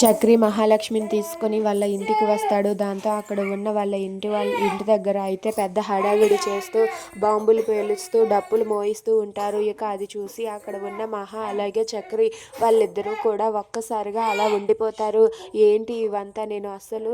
చక్రి మహాలక్ష్మిని తీసుకొని వాళ్ళ ఇంటికి వస్తాడు. దాంతో అక్కడ ఉన్న వాళ్ళ ఇంటి వాళ్ళ ఇంటి దగ్గర అయితే పెద్ద హడావిడి చేస్తూ బాంబులు పేలుస్తూ డప్పులు మోయిస్తూ ఉంటారు. ఇక అది చూసి అక్కడ ఉన్న మహా అలాగే చక్రి వాళ్ళిద్దరూ కూడా ఒక్కసారిగా అలా ఉండిపోతారు. ఏంటి ఇవంతా? నేను అస్సలు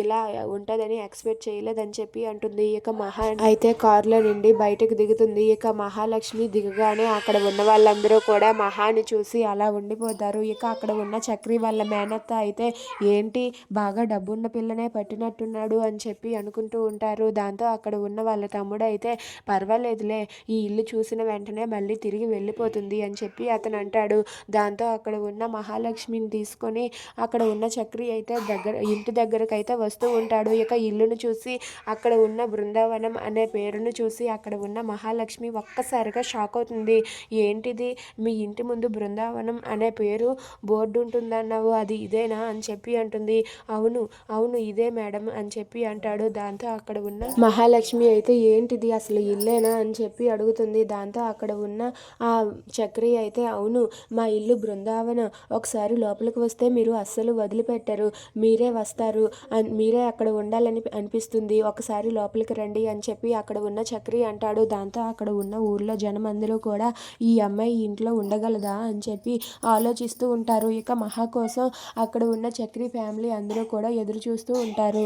ఇలా ఉంటుందని ఎక్స్పెక్ట్ చేయలేదని చెప్పి అంటుంది. ఇక మహా అయితే కారులో నుండి బయటకు దిగుతుంది. ఇక మహాలక్ష్మి దిగగానే అక్కడ ఉన్న వాళ్ళందరూ కూడా మహాని చూసి అలా ఉండిపోతారు. ఇక అక్కడ ఉన్న చక్రి వాళ్ళ జాగ్రత్త అయితే ఏంటి? బాగా డబ్బున్న పిల్లనే పట్టినట్టున్నాడు అని చెప్పి అనుకుంటూ ఉంటారు. దాంతో అక్కడ ఉన్న వాళ్ళ తమ్ముడు అయితే పర్వాలేదులే ఈ ఇల్లు చూసిన వెంటనే మళ్ళీ తిరిగి వెళ్ళిపోతుంది అని చెప్పి అతను అంటాడు. దాంతో అక్కడ ఉన్న మహాలక్ష్మిని తీసుకొని అక్కడ ఉన్న చక్రి అయితే దగ్గర ఇంటి దగ్గరకు అయితే వస్తూ ఉంటాడు. ఇక ఇల్లును చూసి అక్కడ ఉన్న బృందావనం అనే పేరును చూసి అక్కడ ఉన్న మహాలక్ష్మి ఒక్కసారిగా షాక్ అవుతుంది. ఏంటిది? మీ ఇంటి ముందు బృందావనం అనే పేరు బోర్డు ఉంటుందన్నావు అది ఇదేనా అని చెప్పి అంటుంది. అవును అవును ఇదే మేడం అని చెప్పి అంటాడు. దాంతో అక్కడ ఉన్న మహాలక్ష్మి అయితే ఏంటిది అసలు ఇల్లేనా అని చెప్పి అడుగుతుంది. దాంతో అక్కడ ఉన్న ఆ చక్రి అయితే అవును మా ఇల్లు బృందావనం ఒకసారి లోపలికి వస్తే మీరు అస్సలు వదిలిపెట్టరు. మీరే వస్తారు అన్- మీరే అక్కడ ఉండాలని అనిపిస్తుంది. ఒకసారి లోపలికి రండి అని చెప్పి అక్కడ ఉన్న చక్రి అంటాడు. దాంతో అక్కడ ఉన్న ఊర్లో జనం అందరూ కూడా ఈ అమ్మాయి ఇంట్లో ఉండగలదా? అని చెప్పి ఆలోచిస్తూ ఉంటారు. ఇక మహా కోసం అక్కడ ఉన్న చక్రి ఫ్యామిలీ అందరూ కూడా ఎదురు చూస్తూ ఉంటారు.